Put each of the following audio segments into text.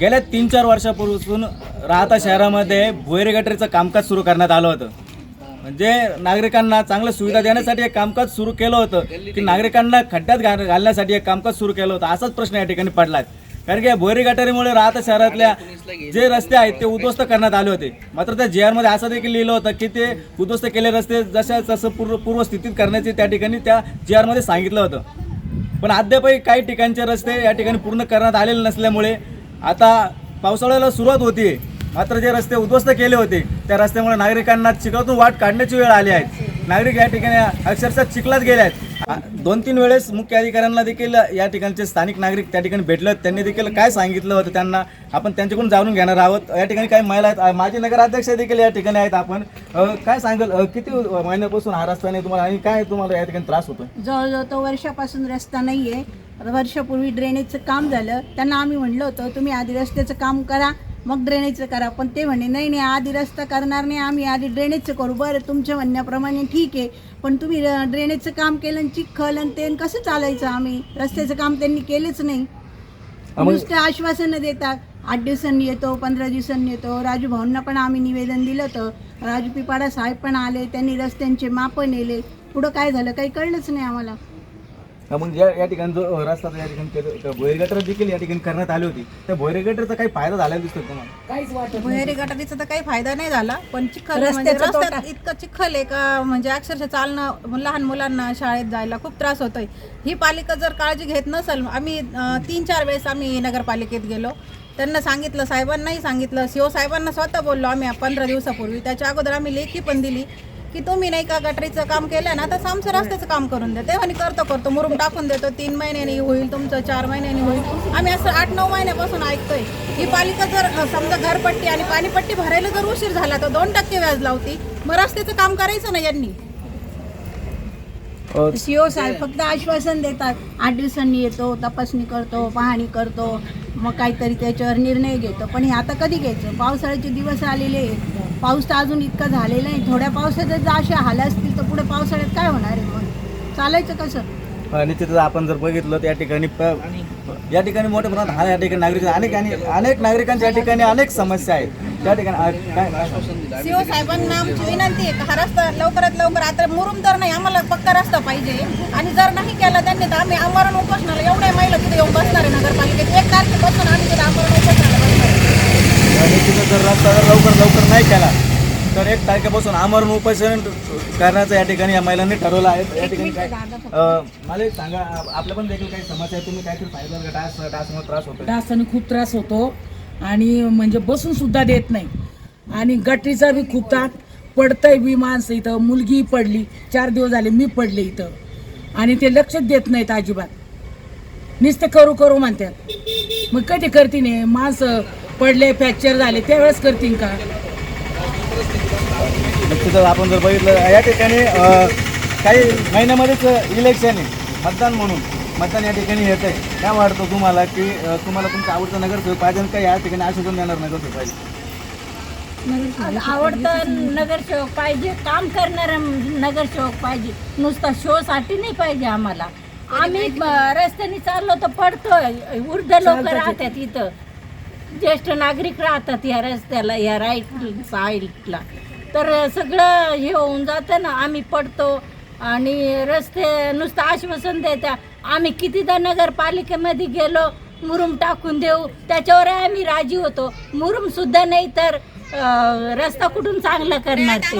गेल्या तीन चार वर्षापूर्वीपासून राहता शहरामध्ये भुहेरी गटरीचं कामकाज सुरू करण्यात आलं होतं. म्हणजे नागरिकांना चांगल्या सुविधा देण्यासाठी एक कामकाज सुरू केलं होतं की नागरिकांना खड्ड्यात घाल घालण्यासाठी एक कामकाज सुरू केलं होतं. असाच प्रश्न या ठिकाणी पडला कारण की या गटारीमुळे राहता शहरातल्या जे रस्ते आहेत ते उद्ध्वस्त करण्यात आले होते. मात्र त्या जे आरमध्ये असं देखील लिहिलं होतं की ते उद्ध्वस्त केले रस्ते जशा तसं पूर्व पूर्वस्थितीत करण्याचे त्या ठिकाणी त्या जी आरमध्ये सांगितलं होतं. पण अद्यापही काही ठिकाणचे रस्ते या ठिकाणी पूर्ण करण्यात आलेले नसल्यामुळे आता पावसाळ्याला सुरुवात होती. मात्र जे रस्ते उद्ध्वस्त केले होते त्या रस्त्यामुळे नागरिकांना चिखलातून वाट काढण्याची वेळ आली आहे. नागरिक या ठिकाणी अक्षरशः चिखलात गेले आहेत. दोन तीन वेळेस मुख्य अधिकाऱ्यांना देखील या ठिकाणचे स्थानिक नागरिक त्या ठिकाणी भेटले त्यांनी देखील काय सांगितलं होतं त्यांना आपण त्यांच्याकडून जाणून घेणार आहोत. या ठिकाणी काही महिला आहेत. माजी नगराध्यक्ष देखील या ठिकाणी आहेत आपण. काय सांगाल? किती महिन्यापासून हा रस्ता नाही तुम्हाला आणि काय तुम्हाला या ठिकाणी त्रास होतो जवळजवळ तो वर्षापासून रस्ता नाही आहे वर्षापूर्वी ड्रेनेजचं काम झालं. त्यांना आम्ही म्हणलं होतं तुम्ही आधी रस्त्याचं काम करा मग ड्रेनेजचं करा. पण ते म्हणे नाही नाही आधी रस्ता करणार नाही आम्ही आधी ड्रेनेजचं करू. बरं तुमच्या म्हणण्याप्रमाणे ठीक आहे. पण तुम्ही ड्रेनेजचं काम केलं आणि चिखल आणि ते कसं चालायचं आम्ही? रस्त्याचं काम त्यांनी केलंच नाही. नुसतं आश्वासनं देतात. आठ दिवसांनी येतो पंधरा दिवसांनी येतो. राजू भाऊंना पण आम्ही निवेदन दिलं होतं. राजू पिपाडा साहेब पण आले त्यांनी रस्त्यांचे मापं नेले. पुढं काय झालं काही कळलंच नाही आम्हाला. मग या या ठिकाणी जो रस्ता या ठिकाणी केलं- भुयारी गटर देखील या ठिकाणी करण्यात आली होती. त्या भुयारी गटरचा काही फायदा झाला दिसतो तुम्हाला? भुयारी गटारीचा तर काही फायदा नाही झाला पण चिखल रस्त्याचा म्हणजे रस्त्यात. इतकं चिखल आहे का म्हणजे अक्षरशः चालणं लहान मुलांना शाळेत जायला खूप त्रास होतोय. ही पालिका जर काळजी घेत नसेल आम्ही अं, तीन चार वेळेस आम्ही नगरपालिकेत गेलो. त्यांना सांगितलं साहेबांनाही सांगितलं सीओ साहेबांना स्वतः बोललो आम्ही पंधरा दिवसापूर्वी. त्याच्या अगोदर आम्ही लेखी पण दिली. की तुम्ही नाही का गटरीचं काम केलं ना तर आमचं रस्त्याचं काम करून देते. आणि करतो करतो. मुरुम टाकून देतो. तीन महिन्यानी होईल तुमचं चार महिन्यानी होईल. आम्ही असं आठ नऊ महिन्यापासून ऐकतोय ही पालिका जर समजा घरपट्टी आणि पाणीपट्टी भरायला जर उशीर झाला तर दोन टक्के व्याज लावती. मग रस्त्याचं काम करायचं ना यांनी? सीओ साहेब फक्त आश्वासन देतात. आठ दिवसांनी येतो तपासणी करतो पाहणी करतो मग काहीतरी त्याच्यावर निर्णय घेतो. पण हे आता कधी घ्यायचं? पावसाळ्याचे दिवस आलेले आहेत. पाऊस तर अजून इतका झालेला नाही थोड्या पावसात जर असे हाल असतील तर पुढे पावसाळ्यात काय होणार आहे? मग चालायचं कसं? अ, निश्चितच आपण जर बघितलं तर या ठिकाणी या ठिकाणी मोठ्या प्रमाणात हा या ठिकाणी नागरिक अनेक आणि अनेक नागरिकांच्या या ठिकाणी अनेक समस्या आहेत. त्या ठिकाणी अ, काय काय- सीओ साहेबांना आमची विनंती आहे का हा रस्ता लवकरात लवकर आता मुरुम तर नाही आम्हाला पक्का रस्ता पाहिजे. आणि जर नाही केला त्यांनी तर आम्ही आमरण उपोषणाला एवढ्या महिला तिथे येऊन बसणार आहे नगरपालिकेत. एक तारखेपासून आम्ही तिथे आमरण उपोषणाला बसणार आहे. जर रस्ता जर लवकर लवकर नाही केला तर एक तारखेपासून आमरण उपोषण करण्याचं या ठिकाणी या महिलांनी ठरवलं आहे. या ठिकाणी काय मला एक सांगा आप- आपल्या पण देखील काही समस्या आहे. तुम्ही काहीतरी सांगितलं का? डास डासमुळे त्रास होतो डासाने खूप त्रास होतो आणि म्हणजे बसून सुद्धा देत नाही. आणि गटरीचा बी खूप त्रास. पडतंय बी माणसं इथं. मुलगी पडली. चार दिवस झाले मी पडले इथं. आणि ते लक्षच देत नाहीत अजिबात. नुसते करू करू म्हणतात. मग कधी करतीन हे? माणसं पडले फ्रॅक्चर झाले त्यावेळेस करतीन का? निश्चितच आपण जर बघितलं या ठिकाणी काही महिन्यामध्येच इलेक्शन आहे. मतदान म्हणून. मतदान या ठिकाणी येत आहे. काय वाटतं तुम्हाला की तुम्हाला तुमचा आवडता नगरसेवक पाहिजे काय या ठिकाणी आश्वासन देणार नगरसेवक पाहिजे? आवडतं नगरसेवक पाहिजे काम करणारा नगरसेवक पाहिजे. नुसता शो साठी नाही पाहिजे आम्हाला. आम्ही रस्त्याने चाललो तर पडतोय. वृद्ध लोक राहतात इथं. ज्येष्ठ नागरिक राहतात या रस्त्याला या राईट साईडला तर सगळं हे होऊन जातं ना आम्ही पडतो आणि रस्ते नुसतं आश्वासन देत्या आम्ही कितीदा नगरपालिकेमध्ये गेलो मुरुम टाकून देऊ त्याच्यावर आम्ही राजी होतो. मुरुम सुद्धा नाही तर रस्ता कुठून चांगलं करणार ते?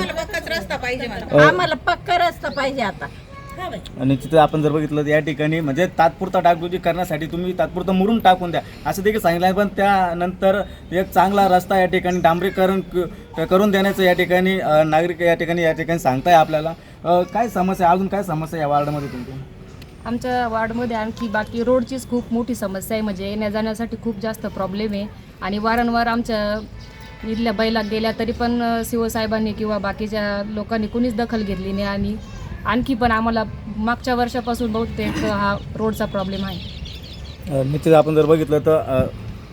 रस्ता पाहिजे मला. आम्हाला पक्का रस्ता पाहिजे आता. निश्चित आपण जर बघितलं या ठिकाणी म्हणजे तात्पुरता डागडुजी करण्यासाठी तुम्ही तात्पुरतं मुरून टाकून द्या. असं देखील सांगितलं आहे पण त्यानंतर एक चांगला रस्ता या ठिकाणी डांबरीकरण क- करून देण्याचं या ठिकाणी नागरिक या ठिकाणी या ठिकाणी सांगताय आपल्याला. काय समस्या अजून काय समस्या या वार्डामध्ये तुमच्या? आमच्या वार्डमध्ये आणखी बाकी रोडचीच खूप मोठी समस्या आहे. म्हणजे येण्या जाण्यासाठी खूप जास्त प्रॉब्लेम आहे. आणि वारंवार आमच्या इथल्या बैला गेल्या तरी पण शिवसाहेबांनी किंवा बाकीच्या लोकांनी कुणीच दखल घेतली नाही. आणि आणखी पण आम्हाला मागच्या वर्षापासून बहुतेक हा रोडचा प्रॉब्लेम आहे. अ, निश्चित आपण जर बघितलं तर अ,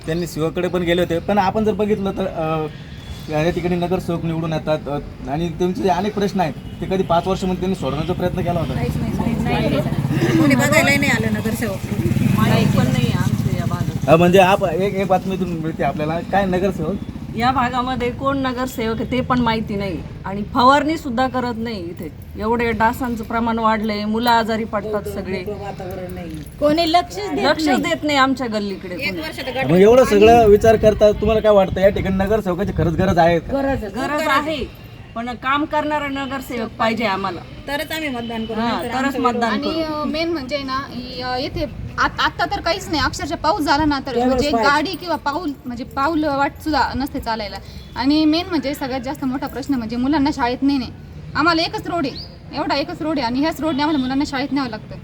त्यांनी शिवाकडे पण गेले होते पण आपण जर बघितलं तर अ, या ठिकाणी नगरसेवक निवडून येतात अ, आणि त्यांचे जे अनेक प्रश्न आहेत ते कधी पाच वर्षामध्ये त्यांनी सोडवण्याचा प्रयत्न केला होता? कोणी बघायला नाही आलं नगरसेवक अ, म्हणजे आप एक एक बातमीतून मिळते आपल्याला काय नगरसेवक या भागामध्ये कोण नगरसेवक आहे ते पण माहिती नाही. आणि फवारणी सुद्धा करत नाही इथे. एवढे डासांचं प्रमाण वाढलंय मुलं आजारी पडतात सगळे. कोणी लक्षच देत लक्ष देत नाही आमच्या गल्लीकडे कोणी. मग एवढं सगळं विचार करता तुम्हाला काय वाटतं? या ठिकाणी नगरसेवकाची खरंच गरज आहे का? गरज आहे. पण काम करणारा नगरसेवक पाहिजे आम्हाला. तरच आम्ही मतदान करू. हा, तरच मतदान करू. आणि मेन म्हणजे ना इ- अ, येथे आत- आता तर काहीच नाही. अक्षरशः पाऊस झाला ना तर म्हणजे गाडी किंवा पाऊल म्हणजे पाऊल वाट सुद्धा नसते चालायला. आणि मेन म्हणजे सगळ्यात जास्त मोठा प्रश्न म्हणजे मुलांना शाळेत नेणे. आम्हाला एकच रोड आहे. एवढा एकच रोड आहे आणि ह्याच रोडने आम्हाला मुलांना शाळेत न्यावं लागतं.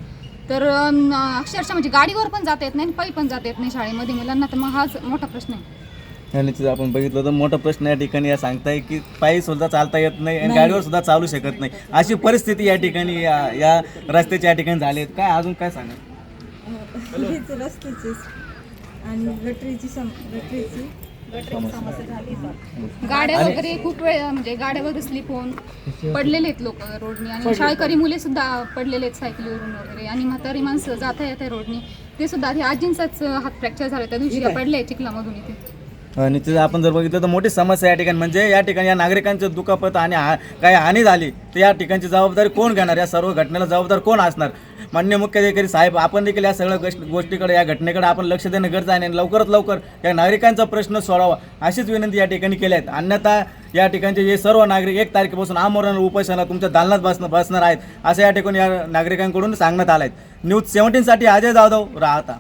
तर अक्षरशः म्हणजे गाडीवर पण जाता येत नाही आणि पायी पण जाता येत नाही शाळेमध्ये. मुलांना तर मग हाच मोठा प्रश्न आहे. आपण बघितलं तर मोठा प्रश्न या ठिकाणी या सांगताय की पायी सुद्धा चालता येत नाही आणि गाडीवर सुद्धा चालू शकत नाही. अशी परिस्थिती या ठिकाणी या या रस्त्याच्या या ठिकाणी झाली आहे. काय अजून काय सांगा हेच रस्त्याचीच. आणि गटरीची सम गटरीची गाड्या वगैरे खूप वेळ म्हणजे गाड्या वगैरे स्लिप होऊन पडलेले आहेत लोक रोडनी. आणि शाळकरी मुले सुद्धा पडलेले आहेत सायकलीवरून वगैरे. आणि म्हातारी माणसं जाता येत आहे रोडनी. ते सुद्धा आधी आजींचाच हात फ्रॅक्चर झाला. त्या दिवशी पडले चिखलामधून इथे. निश्चित आपण जर बघितलं तर मोठी समस्या या ठिकाणी म्हणजे या ठिकाणी या नागरिकांचं दुखापत आणि हा- काही हानी झाली तर या ठिकाणची जबाबदारी कोण घेणार? या सर्व घटनेला जबाबदार कोण असणार? मान्य मुख्याधिकारी साहेब आपण देखील या सगळ्या गोष्ट गोष्टीकडे या घटनेकडे आपण लक्ष देणं गरजेचं आहे आणि लवकरात लवकर या नागरिकांचा प्रश्न सोडावा अशीच विनंती या ठिकाणी केल्या आहेत अन्यथा या ठिकाणचे हे सर्व नागरिक एक तारखेपासून आमरण उपोषणाला तुमच्या दालनात बसणं बसणार आहेत असं या ठिकाणी या नागरिकांकडून सांगण्यात आलं आहे न्यूज सेव्हन्टीनसाठी अजय जाधव राहता.